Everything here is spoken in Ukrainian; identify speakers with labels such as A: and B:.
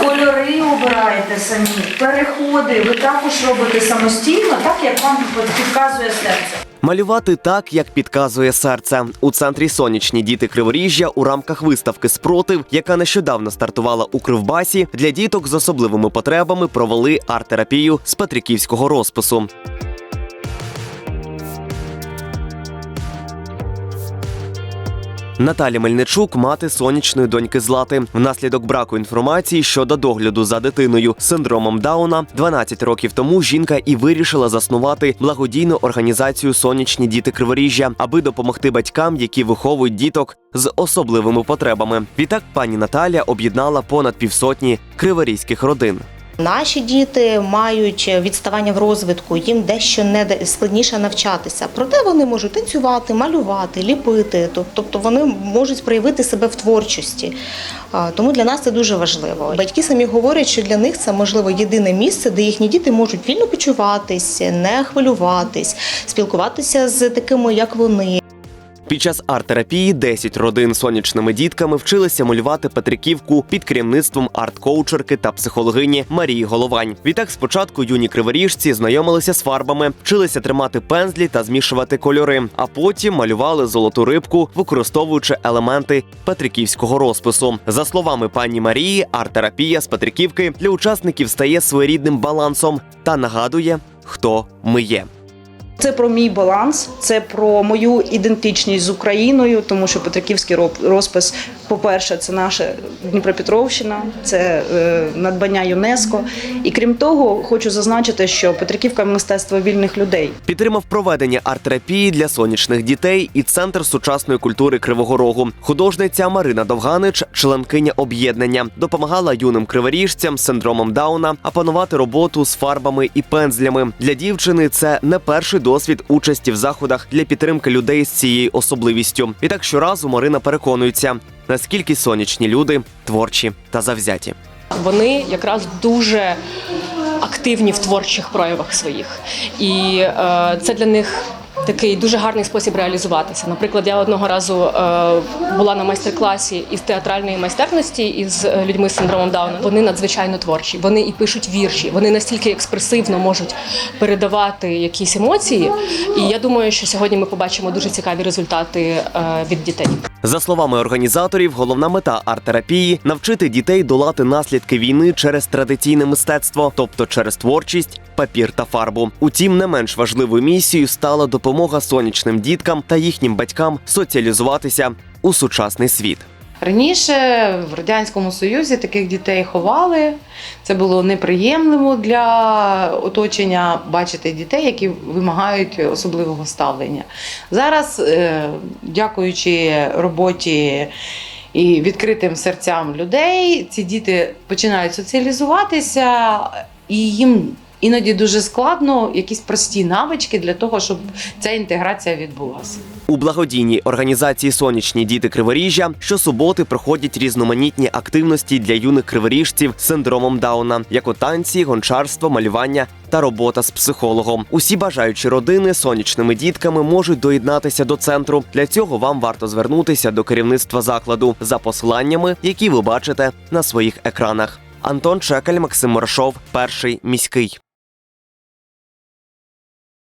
A: Кольори обираєте самі, переходи ви також робите самостійно, так як вам підказує серце.
B: Малювати так, як підказує серце. У центрі сонячні діти Криворіжжя у рамках виставки Спротив, яка нещодавно стартувала у Кривбасі, для діток з особливими потребами провели арт-терапію з петриківського розпису. Наталя Мельничук, мати сонячної доньки Злати. Внаслідок браку інформації щодо догляду за дитиною з синдромом Дауна 12 років тому жінка і вирішила заснувати благодійну організацію Сонячні діти Криворіжжя, аби допомогти батькам, які виховують діток з особливими потребами. Відтак пані Наталя об'єднала понад півсотні криворізьких родин.
C: Наші діти мають відставання в розвитку, їм дещо не складніше навчатися. Проте вони можуть танцювати, малювати, ліпити. Тобто вони можуть проявити себе в творчості. Тому для нас це дуже важливо. Батьки самі говорять, що для них це можливо єдине місце, де їхні діти можуть вільно почуватись, не хвилюватись, спілкуватися з такими, як вони.
B: Під час арт-терапії 10 родин сонячними дітками вчилися малювати Петриківку під керівництвом арт-коучерки та психологині Марії Головань. Відтак спочатку юні криворіжці знайомилися з фарбами, вчилися тримати пензлі та змішувати кольори, а потім малювали золоту рибку, використовуючи елементи петриківського розпису. За словами пані Марії, арт-терапія з Петриківки для учасників стає своєрідним балансом та нагадує, хто ми є.
D: Це про мій баланс, це про мою ідентичність з Україною, тому що Петриківський розпис, по-перше, це наша Дніпропетровщина, це е, надбання ЮНЕСКо. І крім того, хочу зазначити, що Петриківка мистецтво вільних людей.
B: Підтримав проведення арт-терапії для сонячних дітей і центр сучасної культури Кривого Рогу. Художниця Марина Довганич, членкиня об'єднання, допомагала юним криворіжцям з синдромом Дауна опанувати роботу з фарбами і пензлями. Для дівчини це не перший досвід участі в заходах для підтримки людей з цією особливістю. І так щоразу Марина переконується, наскільки сонячні люди творчі та завзяті.
E: Вони якраз дуже активні в творчих проявах своїх, і е, це для них. Такий дуже гарний спосіб реалізуватися. Наприклад, я одного разу е, була на майстер-класі із театральної майстерності із е, людьми з синдромом Дауна. Вони надзвичайно творчі. Вони і пишуть вірші. Вони настільки експресивно можуть передавати якісь емоції. І я думаю, що сьогодні ми побачимо дуже цікаві результати е, від дітей.
B: За словами організаторів, головна мета арт-терапії навчити дітей долати наслідки війни через традиційне мистецтво, тобто через творчість, папір та фарбу. Утім, не менш важливою місією стала допомога сонячним діткам та їхнім батькам соціалізуватися у сучасний світ.
F: Раніше в радянському союзі таких дітей ховали. Це було неприємливо для оточення бачити дітей, які вимагають особливого ставлення. Зараз, е, дякуючи роботі і відкритим серцям людей, ці діти починають соціалізуватися і їм. Іноді дуже складно якісь прості навички для того, щоб ця інтеграція відбулася.
B: У благодійній організації Сонячні діти Криворіжжя щосуботи проходять різноманітні активності для юних криворіжців з синдромом Дауна, як у танці, гончарство, малювання та робота з психологом. Усі бажаючі родини сонячними дітками можуть доєднатися до центру. Для цього вам варто звернутися до керівництва закладу за посиланнями, які ви бачите на своїх екранах. Антон Чекаль, Максим Морошов, перший міський.